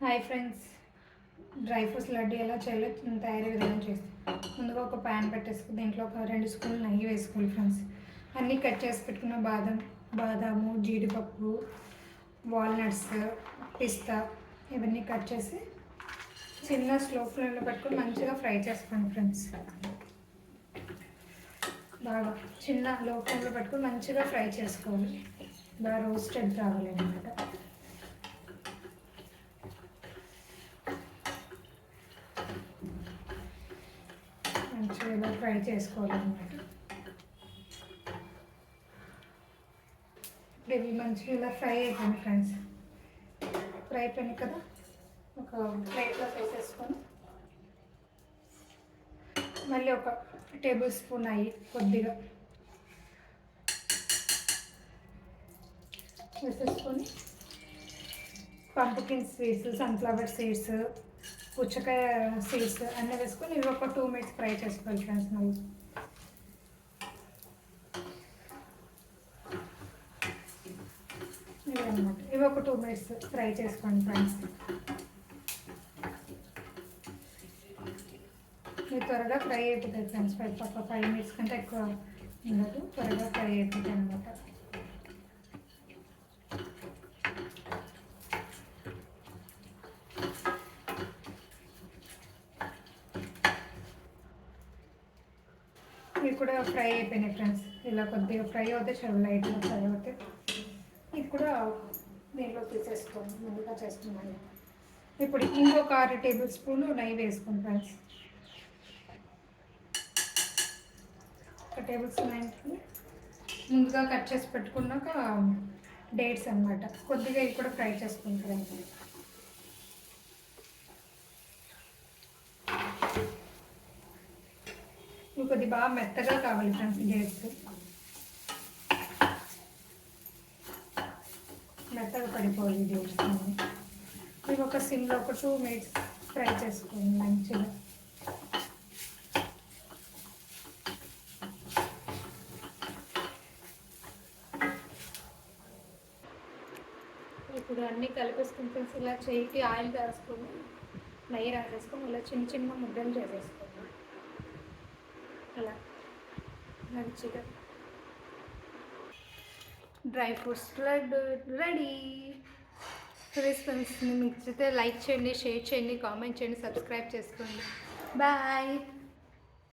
Hi friends. Dry fruits laddu ఎలా చేయాలో తయారీ విధానం చేస్తాం. ముందుగా ఒక ప్యాన్ పెట్టేసుకుని దీంట్లో ఒక రెండు స్పూన్లు నెయ్యి వేసుకోవాలి ఫ్రెండ్స్. అన్నీ కట్ చేసి పెట్టుకున్న బాదం బాదాము జీడిపప్పు వాల్నట్స్ పిస్తా ఇవన్నీ కట్ చేసి చిన్న స్లో ఫ్లేమ్లో పెట్టుకుని మంచిగా ఫ్రై చేసుకోండి ఫ్రెండ్స్. బాగా చిన్న లో ఫ్లేమ్లో పెట్టుకుని మంచిగా ఫ్రై చేసుకోవాలి. బాగా రోస్టెడ్ రావాలి అనమాట మంచిగా ఇలా ఫ్రై చేసుకోవాలన్నమాట ఇప్పుడు ఇవి మంచిగా ఇలా ఫ్రై అయిపోయింది ఫ్రెండ్స్ ఫ్రై అయిపోయింది కదా ఒక ప్లేట్లో వేసేసుకొని మళ్ళీ ఒక టేబుల్ స్పూన్ అయ్యి కొద్దిగా వేసేసుకొని పంపుకిన్ సీడ్స్ సన్ఫ్లవర్ సీడ్స్ పుచ్చకాయ సీడ్స్ అన్నీ వేసుకొని ఇవి ఒక టూ మినిట్స్ ఫ్రై చేసుకోవాలి ఫ్రెండ్స్ మళ్ళీ ఇవి ఇవి ఒక టూ మినిట్స్ ఫ్రై చేసుకోండి ఫ్రెండ్స్ ఇది త్వరగా ఫ్రై అయిపోతుంది ఫ్రెండ్స్ ఫైవ్ ఒక ఫైవ్ మినిట్స్ కంటే ఎక్కువ ఉండదు. త్వరగా ఫ్రై అయిపోతుంది అనమాట ఇవి కూడా ఫ్రై అయిపోయినాయి ఫ్రెండ్స్. ఇలా కొద్దిగా ఫ్రై అవుతాయి చాలా లైట్గా ఫ్రై అవుతే ఇది కూడా దీంట్లో తీసేసుకోండి ముందుగా చేస్తున్నాను. ఇప్పుడు ఇంకొక ఆరు టేబుల్ స్పూన్ నెయ్యి వేసుకోండి ఫ్రెండ్స్. ఒక టేబుల్ స్పూన్ అయినప్పుడు ముందుగా కట్ చేసి పెట్టుకున్నాక డేట్స్ అనమాట కొద్దిగా ఇవి కూడా ఫ్రై చేసుకుంటారు ఇవి కొద్ది బాగా మెత్తగా కావాలి ఫ్రెండ్స్ డేట్స్ మెత్తగా పడిపోవాలి డేట్స్ ఇవి ఒక సిమ్లో ఒక టూ మినిట్స్ ఫ్రై చేసుకోండి మంచిగా ఇప్పుడు అన్నీ కలిపేసుకుని ఫ్రెండ్స్ ఇలా చేయికి ఆయిల్ రాసుకొని నెయ్యి రాసేసుకొని ఇలా చిన్న చిన్న ముద్దలు చేసేసుకోండి మంచిగా. Dry fruits laddu ready. Friends మీకు లైక్ చేయండి షేర్ చేయండి కామెంట్ చేయండి సబ్స్క్రైబ్ చేసుకోండి. బాయ్.